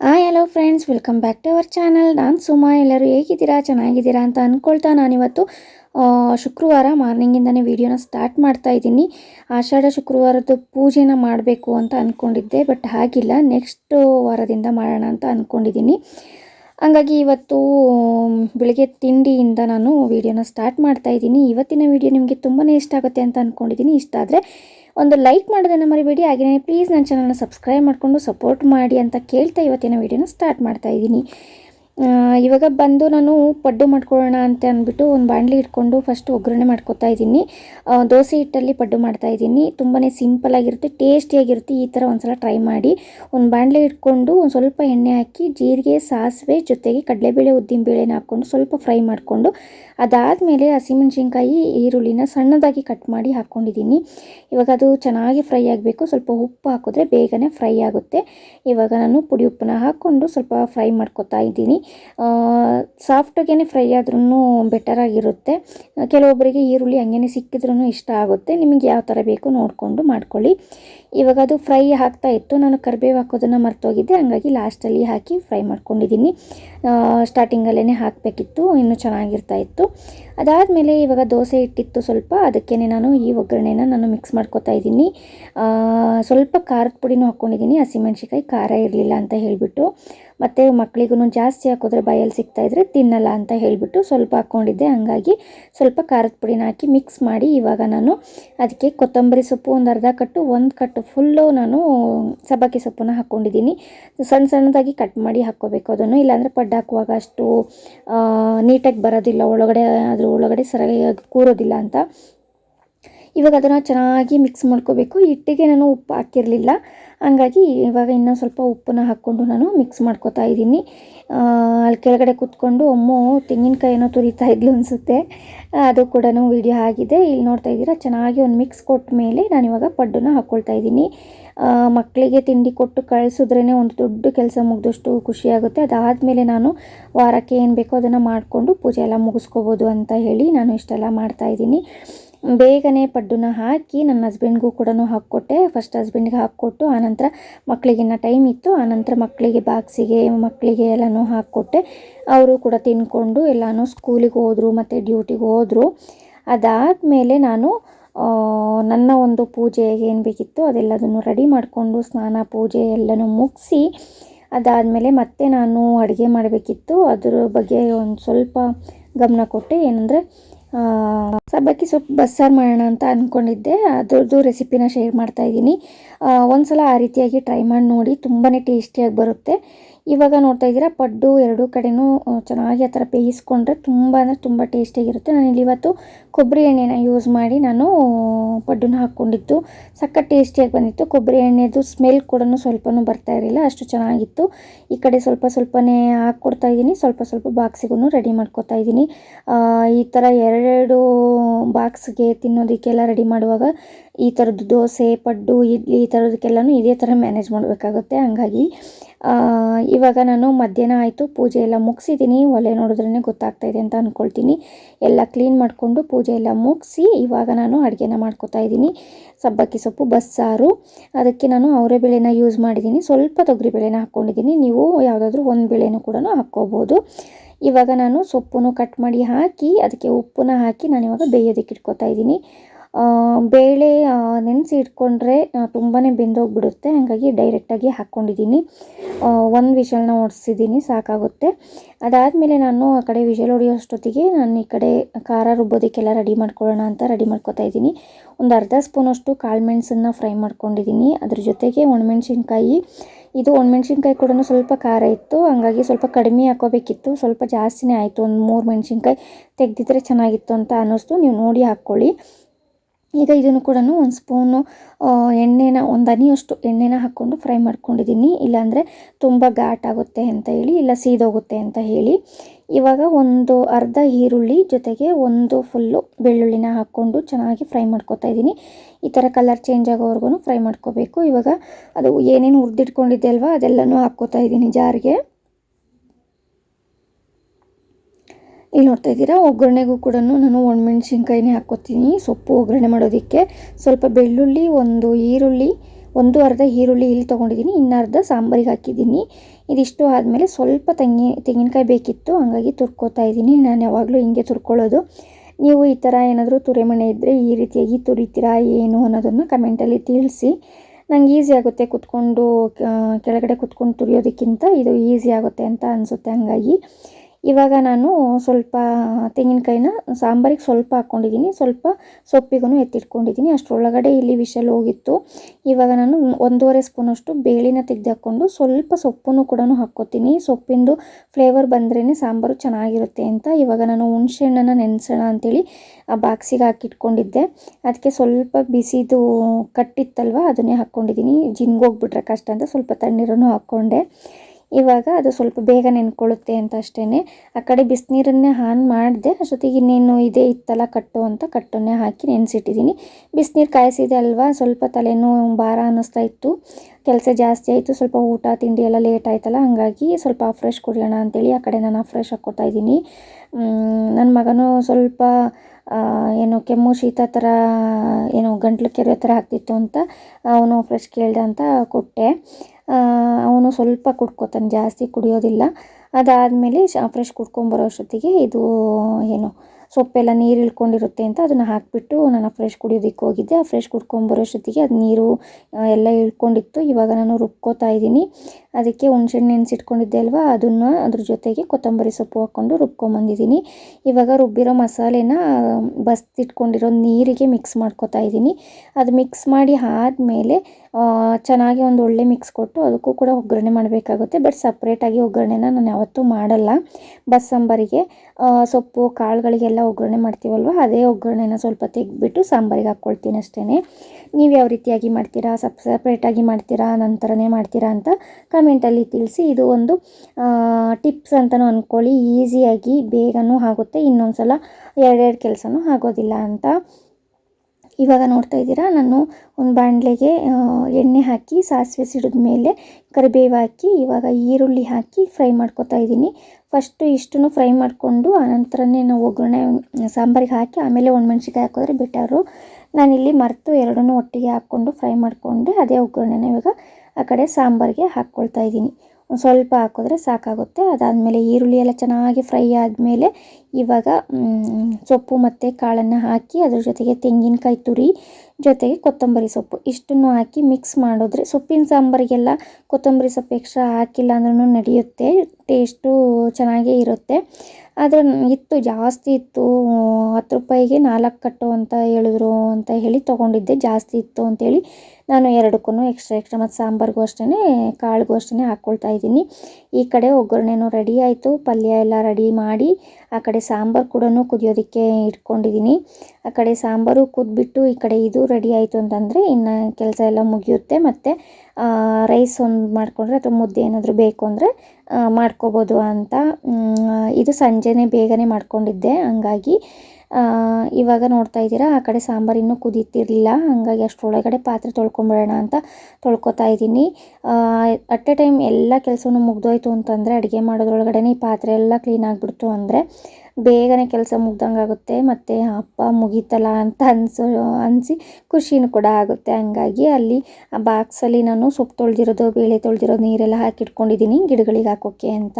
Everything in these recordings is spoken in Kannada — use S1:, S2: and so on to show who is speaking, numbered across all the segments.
S1: Hi hello friends welcome back to our channel ನಾನು ಸುಮಾ. ಎಲ್ಲರೂ ಹೇಗಿದ್ದೀರಾ? ಚೆನ್ನಾಗಿದ್ದೀರಾ ಅಂತ ಅಂದ್ಕೊಳ್ತಾ ನಾನಿವತ್ತು ಶುಕ್ರವಾರ ಮಾರ್ನಿಂಗಿಂದನೇ ವೀಡಿಯೋನ ಸ್ಟಾರ್ಟ್ ಮಾಡ್ತಾ ಇದ್ದೀನಿ. ಆಷಾಢ ಶುಕ್ರವಾರದ ಪೂಜೆನ ಮಾಡಬೇಕು ಅಂತ ಅಂದ್ಕೊಂಡಿದ್ದೆ ಬಟ್ ಹಾಗಿಲ್ಲ. ನೆಕ್ಸ್ಟ್ ವಾರದಿಂದ ಮಾಡೋಣ ಅಂತ ಅಂದ್ಕೊಂಡಿದ್ದೀನಿ ಹಂಗಾಗಿ ಇವತ್ತು ಬೆಳಗ್ಗೆ ತಿಂಡಿಯಿಂದ ನಾನು ವೀಡಿಯೋನ ಸ್ಟಾರ್ಟ್ ಮಾಡ್ತಾ ಇದ್ದೀನಿ. ಇವತ್ತಿನ ವಿಡಿಯೋ ನಿಮಗೆ ತುಂಬಾ ಇಷ್ಟ ಆಗುತ್ತೆ ಅಂತ ಅಂದ್ಕೊಂಡಿದ್ದೀನಿ ಇಷ್ಟ ಆದರೆ ಒಂದು ಲೈಕ್ ಮಾಡೋದನ್ನು ಮರಿಬೇಡಿ. ಹಾಗೆಯೇ ಪ್ಲೀಸ್ ನನ್ನ ಚಾನಲ್ನ ಸಬ್ಸ್ಕ್ರೈಬ್ ಮಾಡಿಕೊಂಡು ಸಪೋರ್ಟ್ ಮಾಡಿ ಅಂತ ಕೇಳ್ತಾ ಇವತ್ತಿನ ವೀಡಿಯೋನ ಸ್ಟಾರ್ಟ್ ಮಾಡ್ತಾ ಇದ್ದೀನಿ. ಇವಾಗ ಬಂದು ನಾನು ಪಡ್ಡು ಮಾಡ್ಕೊಳ್ಳೋಣ ಅಂತ ಅಂದ್ಬಿಟ್ಟು ಒಂದು ಬಾಣಲಿ ಇಟ್ಕೊಂಡು ಫಸ್ಟ್ ಒಗ್ಗರಣೆ ಮಾಡ್ಕೊತಾ ಇದ್ದೀನಿ. ದೋಸೆ ಹಿಟ್ಟಲ್ಲಿ ಪಡ್ಡು ಮಾಡ್ತಾ ಇದ್ದೀನಿ. ತುಂಬಾ ಸಿಂಪಲ್ ಆಗಿರುತ್ತೆ ಟೇಸ್ಟಿಯಾಗಿರುತ್ತೆ ಈ ಥರ ಒಂದ್ಸಲ ಟ್ರೈ ಮಾಡಿ ಒಂದು ಬಾಣಲೆ ಇಟ್ಕೊಂಡು ಒಂದು ಸ್ವಲ್ಪ ಎಣ್ಣೆ ಹಾಕಿ ಜೀರಿಗೆ, ಸಾಸಿವೆ ಜೊತೆಗೆ ಕಡಲೆಬೇಳೆ ಉದ್ದಿನ ಬೇಳೆನ ಹಾಕ್ಕೊಂಡು ಸ್ವಲ್ಪ ಫ್ರೈ ಮಾಡಿಕೊಂಡು ಅದಾದಮೇಲೆ ಹಸಿಮೆಣ್ಸಿನ್ಕಾಯಿ, ಈರುಳ್ಳಿನ ಸಣ್ಣದಾಗಿ ಕಟ್ ಮಾಡಿ ಹಾಕ್ಕೊಂಡಿದ್ದೀನಿ. ಇವಾಗ ಅದು ಚೆನ್ನಾಗಿ ಫ್ರೈ ಆಗಬೇಕು. ಸ್ವಲ್ಪ ಉಪ್ಪು ಹಾಕಿದ್ರೆ ಬೇಗನೆ ಫ್ರೈ ಆಗುತ್ತೆ. ಇವಾಗ ನಾನು ಪುಡಿ ಉಪ್ಪನ್ನ ಹಾಕ್ಕೊಂಡು ಸ್ವಲ್ಪ ಫ್ರೈ ಮಾಡ್ಕೊತಾ ಇದ್ದೀನಿ. ಸಾಫ್ಟಾಗೇ ಫ್ರೈ ಆದ್ರೂ ಬೆಟರಾಗಿರುತ್ತೆ ಕೆಲವೊಬ್ಬರಿಗೆ ಈರುಳ್ಳಿ ಹಂಗೇನೆ ಸಿಕ್ಕಿದ್ರೂ ಇಷ್ಟ ಆಗುತ್ತೆ. ನಿಮಗೆ ಯಾವ ಥರ ಬೇಕು ನೋಡಿಕೊಂಡು ಮಾಡ್ಕೊಳ್ಳಿ. ಇವಾಗ ಅದು ಫ್ರೈ ಹಾಕ್ತಾ ಇತ್ತು. ನಾನು ಕರಿಬೇವು ಹಾಕೋದನ್ನು ಮರ್ತೋಗಿದ್ದೆ. ಹಂಗಾಗಿ ಲಾಸ್ಟಲ್ಲಿ ಹಾಕಿ ಫ್ರೈ ಮಾಡ್ಕೊಂಡಿದ್ದೀನಿ. ಸ್ಟಾರ್ಟಿಂಗಲ್ಲೇ ಹಾಕಬೇಕಿತ್ತು. ಇನ್ನೂ ಚೆನ್ನಾಗಿರ್ತಾ ಇತ್ತು. ಅದಾದಮೇಲೆ ಇವಾಗ ದೋಸೆ ಇಟ್ಟಿತ್ತು ಸ್ವಲ್ಪ. ಅದಕ್ಕೇ ನಾನು ಈ ಒಗ್ಗರಣೆನ ನಾನು ಮಿಕ್ಸ್ ಮಾಡ್ಕೊತಾ ಇದ್ದೀನಿ. ಸ್ವಲ್ಪ ಖಾರದ ಪುಡಿನೂ ಹಾಕ್ಕೊಂಡಿದ್ದೀನಿ ಹಸಿಮೆಣ್ಸಿಕಾಯಿ ಖಾರ ಇರಲಿಲ್ಲ ಅಂತ ಹೇಳಿಬಿಟ್ಟು. ಮತ್ತು ಮಕ್ಕಳಿಗೂ ಜಾಸ್ತಿ ಹಾಕಿದ್ರೆ ಬಾಯಲ್ಲಿ ಸಿಗ್ತಾ ಇದ್ರೆ ತಿನ್ನಲ್ಲ ಅಂತ ಹೇಳಿಬಿಟ್ಟು ಸ್ವಲ್ಪ ಹಾಕ್ಕೊಂಡಿದ್ದೆ. ಹಂಗಾಗಿ ಸ್ವಲ್ಪ ಖಾರದ ಪುಡಿನ ಹಾಕಿ ಮಿಕ್ಸ್ ಮಾಡಿ ಇವಾಗ ನಾನು ಅದಕ್ಕೆ ಕೊತ್ತಂಬರಿ ಸೊಪ್ಪು ಒಂದು ಅರ್ಧ ಕಟ್ಟು, ಒಂದು ಕಟ್ಟು ಫುಲ್ಲು ನಾನು ಸಬ್ಬಕ್ಕಿ ಸೊಪ್ಪನ್ನ ಹಾಕ್ಕೊಂಡಿದ್ದೀನಿ ಸಣ್ಣ ಸಣ್ಣದಾಗಿ ಕಟ್ ಮಾಡಿ ಹಾಕ್ಕೋಬೇಕು ಅದನ್ನು. ಇಲ್ಲಾಂದರೆ ಪಡ್ಡು ಹಾಕುವಾಗ ಅಷ್ಟು ನೀಟಾಗಿ ಬರೋದಿಲ್ಲ, ಒಳಗಡೆ ಅದ್ರ ಒಳಗಡೆ ಸರಿಯಾಗಿ ಕೂರೋದಿಲ್ಲ ಅಂತ. ಇವಾಗ ಅದನ್ನು ಚೆನ್ನಾಗಿ ಮಿಕ್ಸ್ ಮಾಡ್ಕೋಬೇಕು. ಹಿಟ್ಟಿಗೆ ನಾನು ಉಪ್ಪು ಹಾಕಿರಲಿಲ್ಲ. ಹಂಗಾಗಿ ಇವಾಗ ಇನ್ನೊಂದು ಸ್ವಲ್ಪ ಉಪ್ಪನ್ನ ಹಾಕ್ಕೊಂಡು ನಾನು ಮಿಕ್ಸ್ ಮಾಡ್ಕೋತಾ ಇದ್ದೀನಿ. ಅಲ್ಲಿ ಕೆಳಗಡೆ ಕೂತ್ಕೊಂಡು ಅಮ್ಮು ತೆಂಗಿನಕಾಯಿ ಏನೋ ತುರಿತಾ ಇದ್ಲು ಅನಿಸುತ್ತೆ. ಅದು ಕೂಡ ವಿಡಿಯೋ ಆಗಿದೆ. ಇಲ್ಲಿ ನೋಡ್ತಾ ಇದ್ದೀರಾ, ಚೆನ್ನಾಗಿ ಒಂದು ಮಿಕ್ಸ್ ಕೊಟ್ಟ ಮೇಲೆ ನಾನು ಇವಾಗ ಪಡ್ಡನ್ನ ಹಾಕ್ಕೊಳ್ತಾ ಇದ್ದೀನಿ. ಮಕ್ಕಳಿಗೆ ತಿಂಡಿ ಕೊಟ್ಟು ಕಳಿಸಿದ್ರೇ ಒಂದು ದೊಡ್ಡ ಕೆಲಸ ಮುಗಿದಷ್ಟು ಖುಷಿಯಾಗುತ್ತೆ ಅದಾದಮೇಲೆ ನಾನು ವಾರಕ್ಕೆ ಏನು ಬೇಕೋ ಅದನ್ನು ಮಾಡಿಕೊಂಡು ಪೂಜೆ ಎಲ್ಲ ಮುಗಿಸ್ಕೋಬೋದು ಅಂತ ಹೇಳಿ ನಾನು ಇಷ್ಟೆಲ್ಲ ಮಾಡ್ತಾ ಇದ್ದೀನಿ. ಬೇಗನೆ ಪಡ್ಡುನ ಹಾಕಿ ನನ್ನ ಹಸ್ಬೆಂಡ್ಗೂ ಕೂಡ ಹಾಕ್ಕೊಟ್ಟೆ. ಫಸ್ಟ್ ಹಸ್ಬೆಂಡ್ಗೆ ಹಾಕ್ಕೊಟ್ಟು, ಆನಂತರ ಮಕ್ಕಳಿಗಿನ್ನ ಟೈಮ್ ಇತ್ತು. ಆನಂತರ ಮಕ್ಕಳಿಗೆ ಬಾಕ್ಸಿಗೆ ಮಕ್ಕಳಿಗೆ ಎಲ್ಲನೂ ಹಾಕ್ಕೊಟ್ಟೆ. ಅವರು ಕೂಡ ತಿನ್ಕೊಂಡು ಎಲ್ಲನೂ ಸ್ಕೂಲಿಗೆ ಹೋದರು, ಮತ್ತು ಡ್ಯೂಟಿಗೆ ಹೋದರು. ಅದಾದಮೇಲೆ ನಾನು ನನ್ನ ಒಂದು ಪೂಜೆಗೆ ಏನು ಬೇಕಿತ್ತು ಅದೆಲ್ಲದನ್ನು ರೆಡಿ ಮಾಡಿಕೊಂಡು ಸ್ನಾನ, ಪೂಜೆ ಎಲ್ಲನೂ ಮುಗಿಸಿ, ಅದಾದಮೇಲೆ ಮತ್ತೆ ನಾನು ಅಡುಗೆ ಮಾಡಬೇಕಿತ್ತು. ಅದರ ಬಗ್ಗೆ ಒಂದು ಸ್ವಲ್ಪ ಗಮನ ಕೊಟ್ಟೆ. ಏನಂದರೆ ಸಬ್ಬಕ್ಕಿ ಸೊಪ್ಪು ಬಸ್ಸಾರು ಮಾಡೋಣ ಅಂತ ಅಂದ್ಕೊಂಡಿದ್ದೆ ಅದರದ್ದು ರೆಸಿಪಿನ ಶೇರ್ ಮಾಡ್ತಾ ಇದ್ದೀನಿ. ಒಂದು ಸಲ ಆ ರೀತಿಯಾಗಿ ಟ್ರೈ ಮಾಡಿ ನೋಡಿ ತುಂಬಾ ಟೇಸ್ಟಿಯಾಗಿ ಬರುತ್ತೆ. ಇವಾಗ ನೋಡ್ತಾ ಇದ್ದೀರಾ, ಪಡ್ಡು ಎರಡೂ ಕಡೆನೂ ಚೆನ್ನಾಗಿ ಆ ಥರ ಬೇಯಿಸ್ಕೊಂಡ್ರೆ ತುಂಬ ಅಂದರೆ ತುಂಬ ಟೇಸ್ಟಿಯಾಗಿರುತ್ತೆ. ಇಲ್ಲಿ ಇವತ್ತು ಕೊಬ್ಬರಿ ಎಣ್ಣೆನ ಯೂಸ್ ಮಾಡಿ ನಾನು ಪಡ್ಡುನ ಹಾಕ್ಕೊಂಡಿದ್ದು. ಸಖತ್ ಟೇಸ್ಟಿಯಾಗಿ ಬಂದಿತ್ತು. ಕೊಬ್ಬರಿ ಎಣ್ಣೆದು ಸ್ಮೆಲ್ ಕೂಡ ಸ್ವಲ್ಪನೂ ಬರ್ತಾ ಇರಲಿಲ್ಲ, ಅಷ್ಟು ಚೆನ್ನಾಗಿತ್ತು. ಈ ಕಡೆ ಸ್ವಲ್ಪ ಸ್ವಲ್ಪನೇ ಹಾಕ್ಕೊಡ್ತಾ ಇದ್ದೀನಿ. ಸ್ವಲ್ಪ ಸ್ವಲ್ಪ ಬಾಕ್ಸಿಗೂ ರೆಡಿ ಮಾಡ್ಕೊತಾ ಇದ್ದೀನಿ. ಈ ಥರ ಎರಡೆರಡು ಬಾಕ್ಸ್ಗೆ ತಿನ್ನೋದಕ್ಕೆಲ್ಲ ರೆಡಿ ಮಾಡುವಾಗ ಈ ಥರದ್ದು ದೋಸೆ, ಪಡ್ಡು, ಇಡ್ಲಿ ಈ ಥರದಕ್ಕೆಲ್ಲನೂ ಇದೇ ಥರ ಮ್ಯಾನೇಜ್ ಮಾಡಬೇಕಾಗುತ್ತೆ. ಹಂಗಾಗಿ ಇವಾಗ ನಾನು ಮಧ್ಯಾಹ್ನ ಆಯಿತು, ಪೂಜೆ ಎಲ್ಲ ಮುಗಿಸಿದ್ದೀನಿ. ಒಲೆ ನೋಡಿದ್ರೇ ಗೊತ್ತಾಗ್ತಾ ಇದೆ ಅಂತ ಅಂದ್ಕೊಳ್ತೀನಿ ಎಲ್ಲ ಕ್ಲೀನ್ ಮಾಡಿಕೊಂಡು ಪೂಜೆ ಎಲ್ಲ ಮುಗಿಸಿ ಇವಾಗ ನಾನು ಅಡುಗೆನ ಮಾಡ್ಕೊತಾ ಇದ್ದೀನಿ. ಸಬ್ಬಕ್ಕಿ ಸೊಪ್ಪು, ಬಸ್ಸಾರು. ಅದಕ್ಕೆ ನಾನು ಅವರೆ ಬೇಳೆನ ಯೂಸ್ ಮಾಡಿದ್ದೀನಿ. ಸ್ವಲ್ಪ ತೊಗರಿ ಬೇಳೆನ ಹಾಕ್ಕೊಂಡಿದ್ದೀನಿ ನೀವು ಯಾವುದಾದ್ರೂ ಒಂದು ಬೇಳೆನೂ ಕೂಡ ಹಾಕ್ಕೋಬೋದು. ಇವಾಗ ನಾನು ಸೊಪ್ಪನ್ನು ಕಟ್ ಮಾಡಿ ಹಾಕಿ ಅದಕ್ಕೆ ಉಪ್ಪನ್ನ ಹಾಕಿ ನಾನು ಇವಾಗ ಬೇಯೋದಕ್ಕೆ ಇಟ್ಕೊತಾ ಇದ್ದೀನಿ. ಬೇಳೆ ನೆನೆಸಿ ಇಟ್ಕೊಂಡ್ರೆ ತುಂಬಾ ಬೆಂದೋಗ್ಬಿಡುತ್ತೆ. ಹಾಗಾಗಿ ಡೈರೆಕ್ಟಾಗಿ ಹಾಕ್ಕೊಂಡಿದ್ದೀನಿ ಒಂದು ವಿಷಲ್ನ ಓಡಿಸಿದ್ದೀನಿ ಸಾಕಾಗುತ್ತೆ. ಅದಾದಮೇಲೆ ನಾನು ಆ ಕಡೆ ವಿಷಲ್ ಹೊಡೆಯೋಷ್ಟೊತ್ತಿಗೆ ನಾನು ಈ ಕಡೆ ಖಾರ ರುಬ್ಬೋದಕ್ಕೆಲ್ಲ ರೆಡಿ ಮಾಡ್ಕೊಳ್ಳೋಣ ಅಂತ ರೆಡಿ ಮಾಡ್ಕೊತಾ ಇದ್ದೀನಿ. ಒಂದು ಅರ್ಧ ಸ್ಪೂನಷ್ಟು ಕಾಳು ಮೆಣಸನ್ನು ಫ್ರೈ ಮಾಡ್ಕೊಂಡಿದ್ದೀನಿ. ಅದ್ರ ಜೊತೆಗೆ ಒಣಮೆಣ್ಸಿನ್ಕಾಯಿ. ಇದು ಒಣಮೆಣ್ಸಿನ್ಕಾಯಿ ಕೂಡ ಸ್ವಲ್ಪ ಖಾರ ಇತ್ತು. ಹಾಗಾಗಿ ಸ್ವಲ್ಪ ಕಡಿಮೆ ಹಾಕೋಬೇಕಿತ್ತು. ಸ್ವಲ್ಪ ಜಾಸ್ತಿನೇ ಆಯಿತು. ಒಂದು ಮೂರು ಮೆಣಸಿನ್ಕಾಯಿ ತೆಗೆದಿದ್ರೆ ಚೆನ್ನಾಗಿತ್ತು ಅಂತ ಅನ್ನಿಸ್ತು. ನೀವು ನೋಡಿ ಹಾಕ್ಕೊಳ್ಳಿ. ಈಗ ಇದನ್ನು ಕೂಡ ಒಂದು ಸ್ಪೂನು ಎಣ್ಣೆನ, ಒಂದು ಅನಿಯಷ್ಟು ಎಣ್ಣೆನ ಹಾಕ್ಕೊಂಡು ಫ್ರೈ ಮಾಡ್ಕೊಂಡಿದ್ದೀನಿ ಇಲ್ಲಾಂದರೆ ತುಂಬ ಘಾಟ್ ಆಗುತ್ತೆ ಅಂತ ಹೇಳಿ, ಇಲ್ಲ ಸೀದೋಗುತ್ತೆ ಅಂತ ಹೇಳಿ. ಇವಾಗ ಒಂದು ಅರ್ಧ ಈರುಳ್ಳಿ ಜೊತೆಗೆ ಒಂದು ಫುಲ್ಲು ಬೆಳ್ಳುಳ್ಳಿನ ಹಾಕ್ಕೊಂಡು ಚೆನ್ನಾಗಿ ಫ್ರೈ ಮಾಡ್ಕೊತಾ ಇದ್ದೀನಿ ಈ ಥರ ಕಲರ್ ಚೇಂಜ್ ಆಗೋವರೆಗೂ ಫ್ರೈ ಮಾಡ್ಕೋಬೇಕು. ಇವಾಗ ಅದು ಏನೇನು ಹುರಿದಿಟ್ಕೊಂಡಿದ್ದೆ ಅಲ್ವಾ, ಅದೆಲ್ಲನೂ ಹಾಕ್ಕೋತಾ ಇದ್ದೀನಿ ಜಾರಿಗೆ. ಇಲ್ಲಿ ನೋಡ್ತಾ ಇದ್ದೀರಾ? ಒಗ್ಗರಣೆಗೂ ಕೂಡ ನಾನು ಒಣಮೆಣ್ಸಿನ್ಕಾಯಿನೇ ಹಾಕ್ಕೋತೀನಿ. ಸೊಪ್ಪು ಒಗ್ಗರಣೆ ಮಾಡೋದಕ್ಕೆ ಸ್ವಲ್ಪ ಬೆಳ್ಳುಳ್ಳಿ, ಒಂದು ಈರುಳ್ಳಿ, ಒಂದು ಅರ್ಧ ಈರುಳ್ಳಿ ಇಲ್ಲಿ ತೊಗೊಂಡಿದ್ದೀನಿ. ಇನ್ನು ಅರ್ಧ ಸಾಂಬಾರಿಗೆ ಹಾಕಿದ್ದೀನಿ. ಇದಿಷ್ಟು ಆದಮೇಲೆ ಸ್ವಲ್ಪ ತೆಂಗಿ, ತೆಂಗಿನಕಾಯಿ ಬೇಕಿತ್ತು, ಹಂಗಾಗಿ ತುರ್ಕೋತಾ ಇದ್ದೀನಿ. ನಾನು ಯಾವಾಗಲೂ ಹಿಂಗೆ ತುರ್ಕೊಳ್ಳೋದು. ನೀವು ಈ ಥರ ಏನಾದರೂ ತುರೆಮಣೆ ಇದ್ದರೆ ಈ ರೀತಿಯಾಗಿ ತುರಿತೀರಾ, ಏನು ಅನ್ನೋದನ್ನು ಕಮೆಂಟಲ್ಲಿ ತಿಳಿಸಿ. ನಂಗೆ ಈಸಿ ಆಗುತ್ತೆ ಕುತ್ಕೊಂಡು ಕೆಳಗಡೆ ಕುತ್ಕೊಂಡು ತುರಿಯೋದಕ್ಕಿಂತ ಇದು ಈಸಿ ಆಗುತ್ತೆ ಅಂತ ಅನಿಸುತ್ತೆ ಹಂಗಾಗಿ. ಇವಾಗ ನಾನು ಸ್ವಲ್ಪ ತೆಂಗಿನಕಾಯಿನ ಸಾಂಬಾರಿಗೆ ಸ್ವಲ್ಪ ಹಾಕ್ಕೊಂಡಿದ್ದೀನಿ. ಸ್ವಲ್ಪ ಸೊಪ್ಪಿಗೂ ಎತ್ತಿಟ್ಕೊಂಡಿದ್ದೀನಿ. ಅಷ್ಟರೊಳಗಡೆ ಇಲ್ಲಿ ವಿಷಲ್ ಹೋಗಿತ್ತು. ಇವಾಗ ನಾನು ಒಂದೂವರೆ ಸ್ಪೂನಷ್ಟು ಬೇಳಿನ ತೆಗೆದು ಹಾಕ್ಕೊಂಡು ಸ್ವಲ್ಪ ಸೊಪ್ಪನ್ನು ಕೂಡ ಹಾಕ್ಕೋತೀನಿ. ಸೊಪ್ಪಿಂದು ಫ್ಲೇವರ್ ಬಂದ್ರೇ ಸಾಂಬಾರು ಚೆನ್ನಾಗಿರುತ್ತೆ ಅಂತ ಇವಾಗ ನಾನು ಹುಣಸೆ ಹಣ್ಣನ್ನು ನೆನೆಸೋಣ ಅಂತೇಳಿ ಆ ಬಾಕ್ಸಿಗೆ ಹಾಕಿಟ್ಕೊಂಡಿದ್ದೆ. ಅದಕ್ಕೆ ಸ್ವಲ್ಪ ಬಿಸಿದು ಕಟ್ಟಿತ್ತಲ್ವ ಅದನ್ನೇ ಹಾಕ್ಕೊಂಡಿದ್ದೀನಿ. ಜಿನ್ಗೋಗ್ಬಿಟ್ರೆ ಕಷ್ಟ ಅಂತ ಸ್ವಲ್ಪ ತಣ್ಣೀರನ್ನು ಹಾಕ್ಕೊಂಡೆ. ಇವಾಗ ಅದು ಸ್ವಲ್ಪ ಬೇಗ ನೆನ್ಕೊಳ್ಳುತ್ತೆ ಅಂತ ಅಷ್ಟೇ ಆ ಕಡೆ ಬಿಸಿನೀರನ್ನೇ ಆನ್ ಮಾಡಿದೆ, ಅಷ್ಟೊತ್ತಿಗೆ ಇನ್ನೇನು ಇದೇ ಇತ್ತಲ್ಲ, ಕಟ್ಟು ಅಂತ ಕಟ್ಟನ್ನೇ ಹಾಕಿ ನೆನೆಸಿಟ್ಟಿದ್ದೀನಿ. ಬಿಸಿನೀರು ಕಾಯಿಸಿದೆ ಅಲ್ವಾ, ಸ್ವಲ್ಪ ತಲೆನೂ ಭಾರ ಅನ್ನಿಸ್ತಾ ಇತ್ತು. ಕೆಲಸ ಜಾಸ್ತಿ ಆಯಿತು, ಸ್ವಲ್ಪ ಊಟ, ತಿಂಡಿ ಎಲ್ಲ ಲೇಟ್ ಆಯ್ತಲ್ಲ, ಹಾಗಾಗಿ ಸ್ವಲ್ಪ ಫ್ರೆಶ್ ಕುಡಿಯೋಣ ಅಂತೇಳಿ ಆ ಕಡೆ ನಾನು ಫ್ರೆಶ್ ಹಾಕ್ಕೊತಾ ಇದ್ದೀನಿ. ನನ್ನ ಮಗನೂ ಸ್ವಲ್ಪ ಏನು ಕೆಮ್ಮು, ಶೀತ ಥರ ಏನು ಗಂಟ್ಲು ಕೆರೆ ಥರ ಆಗ್ತಿತ್ತು ಅಂತ ಅವನು ಫ್ರೆಶ್ ಕೇಳ್ದೆ ಅಂತ ಕೊಟ್ಟೆ. ಅವನು ಸ್ವಲ್ಪ ಕುಡ್ಕೋತಾನೆ, ಜಾಸ್ತಿ ಕುಡಿಯೋದಿಲ್ಲ. ಅದಾದಮೇಲೆ ಫ್ರೆಶ್ ಕುಡ್ಕೊಂಬರೋ ಅಷ್ಟೊತ್ತಿಗೆ ಇದು, ಏನು ಸೊಪ್ಪೆಲ್ಲ ನೀರು ಇಳ್ಕೊಂಡಿರುತ್ತೆ ಅಂತ ಅದನ್ನು ಹಾಕಿಬಿಟ್ಟು ನಾನು ಫ್ರೆಶ್ ಕುಡಿಯೋದಕ್ಕೆ ಹೋಗಿದ್ದೆ. ಆ ಫ್ರೆಶ್ ಕುಡ್ಕೊಂಬರೋಷ್ಟೊತ್ತಿಗೆ ಅದು ನೀರು ಎಲ್ಲ ಇಳ್ಕೊಂಡಿತ್ತು. ಇವಾಗ ನಾನು ರುಬ್ಕೋತಾ ಇದ್ದೀನಿ. ಅದಕ್ಕೆ ಹುಣ್ಸೆಹಣ್ಣು ನೆನೆಸಿಟ್ಕೊಂಡಿದ್ದೆ ಅಲ್ವಾ? ಅದನ್ನು ಅದ್ರ ಜೊತೆಗೆ ಕೊತ್ತಂಬರಿ ಸೊಪ್ಪು ಹಾಕ್ಕೊಂಡು ರುಬ್ಕೊಂಬಂದಿದ್ದೀನಿ. ಇವಾಗ ರುಬ್ಬಿರೋ ಮಸಾಲೆನ ಬಸ್ತಿಟ್ಕೊಂಡಿರೋ ನೀರಿಗೆ ಮಿಕ್ಸ್ ಮಾಡ್ಕೋತಾ ಇದ್ದೀನಿ. ಅದು ಮಿಕ್ಸ್ ಮಾಡಿ ಆದಮೇಲೆ ಚೆನ್ನಾಗಿ ಒಂದು ಒಳ್ಳೆ ಮಿಕ್ಸ್ ಕೊಟ್ಟು ಅದಕ್ಕೂ ಕೂಡ ಒಗ್ಗರಣೆ ಮಾಡಬೇಕಾಗುತ್ತೆ. ಬಟ್ ಸಪ್ರೇಟಾಗಿ ಒಗ್ಗರಣೆನ ನಾನು ಯಾವತ್ತೂ ಮಾಡಲ್ಲ. ಬಸ್ಸಾಂಬಾರಿಗೆ ಸೊಪ್ಪು, ಕಾಳುಗಳಿಗೆಲ್ಲ ಒಗ್ಗರಣೆ ಮಾಡ್ತೀವಲ್ವ? ಅದೇ ಒಗ್ಗರಣೆನ ಸ್ವಲ್ಪ ತೆಗೆದ್ಬಿಟ್ಟು ಸಾಂಬಾರಿಗೆ ಹಾಕ್ಕೊಳ್ತೀನಿ ಅಷ್ಟೇ ನೀವು ಯಾವ ರೀತಿಯಾಗಿ ಮಾಡ್ತೀರಾ? ಸಪ್, ಸಪ್ರೇಟಾಗಿ ಮಾಡ್ತೀರಾ? ನಂತರನೇ ಮಾಡ್ತೀರಾ ಅಂತ ಕಮೆಂಟಲ್ಲಿ ತಿಳಿಸಿ. ಇದು ಒಂದು ಟಿಪ್ಸ್ ಅಂತಲೂ ಅಂದ್ಕೊಳ್ಳಿ ಈಸಿಯಾಗಿ ಬೇಗನೂ ಆಗುತ್ತೆ. ಇನ್ನೊಂದು ಸಲ ಎರಡೆರಡು ಕೆಲಸನೂ ಆಗೋದಿಲ್ಲ ಅಂತ. ಇವಾಗ ನೋಡ್ತಾ ಇದ್ದೀರಾ, ನಾನು ಒಂದು ಬಾಣಲೆಗೆ ಎಣ್ಣೆ ಹಾಕಿ, ಸಾಸಿವೆ ಸಿಡಿದ ಮೇಲೆ ಕರಿಬೇವು ಹಾಕಿ, ಇವಾಗ ಈರುಳ್ಳಿ ಹಾಕಿ ಫ್ರೈ ಮಾಡ್ಕೊತಾ ಇದ್ದೀನಿ. ಫಸ್ಟು ಇಷ್ಟನ್ನು ಫ್ರೈ ಮಾಡಿಕೊಂಡು ಆನಂತರನೇ ನಾವು ಒಗ್ಗರಣೆ, ಸಾಂಬಾರಿಗೆ ಹಾಕಿ, ಆಮೇಲೆ ಒಣಮೆಣ್ಸಿಕಾಯಿ ಹಾಕಿದ್ರೆ ಬೆಟರು. ನಾನಿಲ್ಲಿ ಮರೆತು ಎರಡನ್ನೂ ಒಟ್ಟಿಗೆ ಹಾಕ್ಕೊಂಡು, ಫ್ರೈ ಮಾಡಿಕೊಂಡೆ, ಅದೇ ಒಗ್ಗರಣೆನ ಇವಾಗ ಆ ಕಡೆ ಸಾಂಬಾರಿಗೆ ಹಾಕ್ಕೊಳ್ತಾ ಇದ್ದೀನಿ. ಸ್ವಲ್ಪ ಹಾಕಿದ್ರೆ ಸಾಕಾಗುತ್ತೆ. ಅದಾದಮೇಲೆ ಈರುಳ್ಳಿ ಎಲ್ಲ ಚೆನ್ನಾಗಿ ಫ್ರೈ ಆದಮೇಲೆ ಇವಾಗ ಸೊಪ್ಪು ಮತ್ತು ಕಾಳನ್ನು ಹಾಕಿ ಅದ್ರ ಜೊತೆಗೆ ತೆಂಗಿನಕಾಯಿ ತುರಿ ಜೊತೆಗೆ ಕೊತ್ತಂಬರಿ ಸೊಪ್ಪು. ಇಷ್ಟನ್ನು ಹಾಕಿ ಮಿಕ್ಸ್ ಮಾಡಿದ್ರೆ. ಸೊಪ್ಪಿನ ಸಾಂಬಾರಿಗೆಲ್ಲ ಕೊತ್ತಂಬರಿ ಸೊಪ್ಪು ಎಕ್ಸ್ಟ್ರಾ ಹಾಕಿಲ್ಲ ಅಂದ್ರೂ ನಡೆಯುತ್ತೆ. ಟೇಸ್ಟು ಚೆನ್ನಾಗೇ ಇರುತ್ತೆ. ಆದರೆ ಇತ್ತು, ಜಾಸ್ತಿ ಇತ್ತು. ಹತ್ತು ರೂಪಾಯಿಗೆ ನಾಲ್ಕು ಕಟ್ಟು ಅಂತ ಹೇಳಿದ್ರು ಅಂತ ಹೇಳಿ ತೊಗೊಂಡಿದ್ದೆ. ಜಾಸ್ತಿ ಇತ್ತು ಅಂತೇಳಿ ನಾನು ಎರಡಕ್ಕೂ ಎಕ್ಸ್ಟ್ರಾ ಎಕ್ಸ್ಟ್ರಾ ಮತ್ತು ಸಾಂಬಾರಿಗೂ ಅಷ್ಟೇ ಕಾಳಿಗೂ ಅಷ್ಟೇ ಹಾಕ್ಕೊಳ್ತಾ ಇದ್ದೀನಿ. ಈ ಕಡೆ ಒಗ್ಗರಣೆನೂ ರೆಡಿ ಆಯಿತು. ಪಲ್ಯ ಎಲ್ಲ ರೆಡಿ ಮಾಡಿ ಆ ಕಡೆ ಸಾಂಬಾರು ಕೂಡ ಕುದಿಯೋದಕ್ಕೆ ಇಟ್ಕೊಂಡಿದ್ದೀನಿ ಆ ಕಡೆ ಸಾಂಬಾರು ಕುದ್ಬಿಟ್ಟು ಈ ಕಡೆ ಇದು ರೆಡಿ ಆಯಿತು ಅಂತಂದರೆ ಇನ್ನು ಕೆಲಸ ಎಲ್ಲ ಮುಗಿಯುತ್ತೆ. ಮತ್ತು ರೈಸ್ ಒಂದು ಮಾಡಿಕೊಂಡ್ರೆ ಅಥವಾ ಮುದ್ದೆ ಏನಾದರೂ ಬೇಕು ಅಂದರೆ ಮಾಡ್ಕೋಬೋದು ಅಂತ ಇದು ಸಂಜೆನೇ ಬೇಗನೆ ಮಾಡ್ಕೊಂಡಿದ್ದೆ. ಹಂಗಾಗಿ ಇವಾಗ ನೋಡ್ತಾ ಇದ್ದೀರಾ, ಆ ಕಡೆ ಸಾಂಬಾರು ಇನ್ನೂ ಕುದೀತಿರಲಿಲ್ಲ, ಹಾಗಾಗಿ ಅಷ್ಟರೊಳಗಡೆ ಪಾತ್ರೆ ತೊಳ್ಕೊಂಬಿಡೋಣ ಅಂತ ತೊಳ್ಕೊತಾ ಇದ್ದೀನಿ. ಅಟ್ ಎ ಟೈಮ್ ಎಲ್ಲ ಕೆಲಸನೂ ಮುಗಿದೋಯ್ತು ಅಂತಂದರೆ ಅಡುಗೆ ಮಾಡೋದ್ರೊಳಗಡೆ ಈ ಪಾತ್ರೆ ಎಲ್ಲ ಕ್ಲೀನ್ ಆಗಿಬಿಡ್ತು ಅಂದರೆ ಬೇಗನೆ ಕೆಲಸ ಮುಗ್ದಂಗೆ ಆಗುತ್ತೆ. ಮತ್ತು ಹಬ್ಬ ಮುಗೀತಲ್ಲ ಅಂತ ಅನಿಸೋ, ಅನಿಸಿ ಖುಷಿನೂ ಕೂಡ ಆಗುತ್ತೆ. ಹಂಗಾಗಿ ಅಲ್ಲಿ ಆ ಬಾಕ್ಸಲ್ಲಿ ನಾನು ಸೊಪ್ಪು ತೊಳೆದಿರೋದು, ಬೇಳೆ ತೊಳೆದಿರೋದು, ನೀರೆಲ್ಲ ಹಾಕಿಟ್ಕೊಂಡಿದ್ದೀನಿ. ಗಿಡಗಳಿಗೆ ಹಾಕೋಕ್ಕೆ ಅಂತ.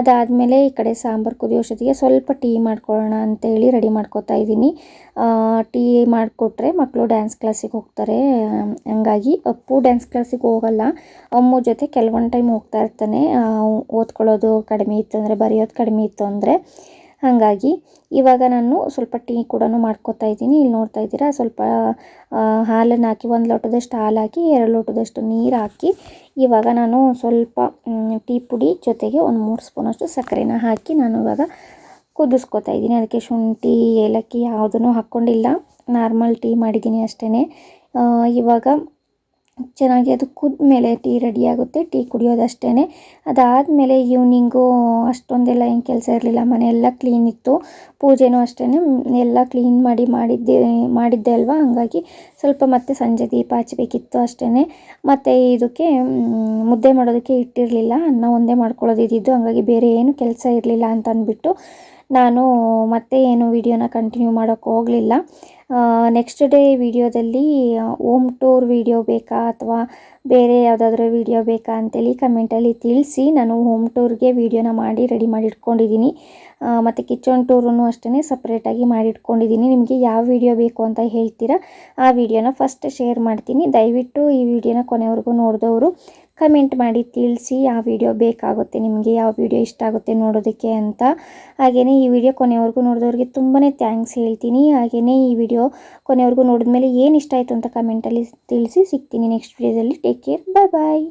S1: ಅದಾದಮೇಲೆ ಈ ಕಡೆ ಸಾಂಬಾರು ಕುದಿಯೋಷ್ಟೊತ್ತಿಗೆ ಸ್ವಲ್ಪ ಟೀ ಮಾಡ್ಕೊಳ್ಳೋಣ ಅಂತೇಳಿ ರೆಡಿ ಮಾಡ್ಕೊತಾ ಇದ್ದೀನಿ. ಟೀ ಮಾಡಿಕೊಟ್ರೆ ಮಕ್ಕಳು ಡ್ಯಾನ್ಸ್ ಕ್ಲಾಸಿಗೆ ಹೋಗ್ತಾರೆ. ಹಂಗಾಗಿ ಅಪ್ಪು ಡ್ಯಾನ್ಸ್ ಕ್ಲಾಸಿಗೆ ಹೋಗಲ್ಲ. ಅಮ್ಮು ಜೊತೆ ಕೆಲವೊಂದು ಟೈಮ್ ಹೋಗ್ತಾ ಇರ್ತಾನೆ. ಓದ್ಕೊಳ್ಳೋದು ಕಡಿಮೆ ಇತ್ತು ಅಂದರೆ, ಬರೆಯೋದು ಕಡಿಮೆ ಇತ್ತು ಅಂದರೆ. ಹಾಗಾಗಿ ಇವಾಗ ನಾನು ಸ್ವಲ್ಪ ಟೀ ಕೂಡ ಮಾಡ್ಕೋತಾ ಇದ್ದೀನಿ. ಇಲ್ಲಿ ನೋಡ್ತಾ ಇದ್ದೀರಾ, ಸ್ವಲ್ಪ ಹಾಲನ್ನು ಹಾಕಿ ಒಂದು ಲೋಟದಷ್ಟು ಹಾಲು ಹಾಕಿ ಎರಡು ಲೋಟದಷ್ಟು ನೀರು ಹಾಕಿ, ಇವಾಗ ನಾನು ಸ್ವಲ್ಪ ಟೀ ಪುಡಿ ಜೊತೆಗೆ ಒಂದು ಮೂರು ಸ್ಪೂನಷ್ಟು ಸಕ್ಕರೆನ ಹಾಕಿ ನಾನು ಇವಾಗ ಕುದಿಸ್ಕೊತಾ ಇದ್ದೀನಿ. ಅದಕ್ಕೆ ಶುಂಠಿ, ಏಲಕ್ಕಿ ಯಾವುದನ್ನು ಹಾಕ್ಕೊಂಡಿಲ್ಲ. ನಾರ್ಮಲ್ ಟೀ ಮಾಡಿದ್ದೀನಿ ಅಷ್ಟೇ ಇವಾಗ ಚೆನ್ನಾಗಿ ಅದು ಕುದ್ಮೇಲೆ ಟೀ ರೆಡಿ ಆಗುತ್ತೆ ಟೀ ಕುಡಿಯೋದಷ್ಟೇ ಅದಾದಮೇಲೆ ಈವ್ನಿಂಗು ಅಷ್ಟೊಂದೆಲ್ಲ ಏನು ಕೆಲಸ ಇರಲಿಲ್ಲ. ಮನೆಯೆಲ್ಲ ಕ್ಲೀನ್ ಇತ್ತು. ಪೂಜೆನೂ ಅಷ್ಟೇ ಎಲ್ಲ ಕ್ಲೀನ್ ಮಾಡಿ ಮಾಡಿದ್ದೆ ಮಾಡಿದ್ದೆ ಅಲ್ವಾ? ಹಾಗಾಗಿ ಸ್ವಲ್ಪ ಮತ್ತೆ ಸಂಜೆ ದೀಪ ಹಚ್ಚಬೇಕಿತ್ತು ಅಷ್ಟೇ ಮತ್ತು ಇದಕ್ಕೆ ಮುದ್ದೆ ಮಾಡೋದಕ್ಕೆ ಇಟ್ಟಿರಲಿಲ್ಲ. ಅನ್ನ ಒಂದೇ ಮಾಡ್ಕೊಳ್ಳೋದಿದ್ದು ಹಾಗಾಗಿ ಬೇರೆ ಏನು ಕೆಲಸ ಇರಲಿಲ್ಲ ಅಂತ ಅಂದ್ಬಿಟ್ಟು ನಾನು ಮತ್ತೆ ಏನು ವಿಡಿಯೋನ ಕಂಟಿನ್ಯೂ ಮಾಡೋಕ್ಕೆ ಹೋಗಲಿಲ್ಲ. ನೆಕ್ಸ್ಟ್ ಡೇ ವಿಡಿಯೋದಲ್ಲಿ ಓಮ್ ಟೂರ್ ವಿಡಿಯೋ ಬೇಕಾ ಅಥವಾ ಬೇರೆ ಯಾವುದಾದ್ರೂ ವಿಡಿಯೋ ಬೇಕಾ ಅಂತೇಳಿ ಕಮೆಂಟಲ್ಲಿ ತಿಳಿಸಿ, ನಾನು ಹೋಮ್ ಟೂರ್ಗೆ ವಿಡಿಯೋನ ಮಾಡಿ ರೆಡಿ ಮಾಡಿ ಇಟ್ಕೊಂಡಿದ್ದೀನಿ. ಮತ್ತು ಕಿಚನ್ ಟೂರನ್ನು ಅಷ್ಟೇ ಸಪ್ರೇಟಾಗಿ ಮಾಡಿಟ್ಕೊಂಡಿದ್ದೀನಿ. ನಿಮಗೆ ಯಾವ ವಿಡಿಯೋ ಬೇಕು ಅಂತ ಹೇಳ್ತೀರಾ, ಆ ವಿಡಿಯೋನ ಫಸ್ಟ್ ಶೇರ್ ಮಾಡ್ತೀನಿ. ದಯವಿಟ್ಟು ಈ ವಿಡಿಯೋನ ಕೊನೆವರೆಗೂ ನೋಡಿದವರು ಕಮೆಂಟ್ ಮಾಡಿ, ತಿಳಿಸಿ ಯಾವ ವಿಡಿಯೋ ಬೇಕಾಗುತ್ತೆ, ನಿಮಗೆ ಯಾವ ವಿಡಿಯೋ ಇಷ್ಟ ಆಗುತ್ತೆ ನೋಡೋದಕ್ಕೆ ಅಂತ. ಹಾಗೆಯೇ ಈ ವಿಡಿಯೋ ಕೊನೆವರೆಗೂ ನೋಡಿದವ್ರಿಗೆ ತುಂಬಾ ಥ್ಯಾಂಕ್ಸ್ ಹೇಳ್ತೀನಿ. ಹಾಗೆಯೇ ಈ ವಿಡಿಯೋ ಕೊನೆವರೆಗೂ ನೋಡಿದ್ಮೇಲೆ ಏನು ಇಷ್ಟ ಆಯಿತು ಅಂತ ಕಮೆಂಟಲ್ಲಿ ತಿಳಿಸಿ, ಸಿಗ್ತೀನಿ ನೆಕ್ಸ್ಟ್ ವಿಡಿಯೋದಲ್ಲಿ ಟೇಕ್ ಕೇರ್ ಬಾಯ್ ಬಾಯ್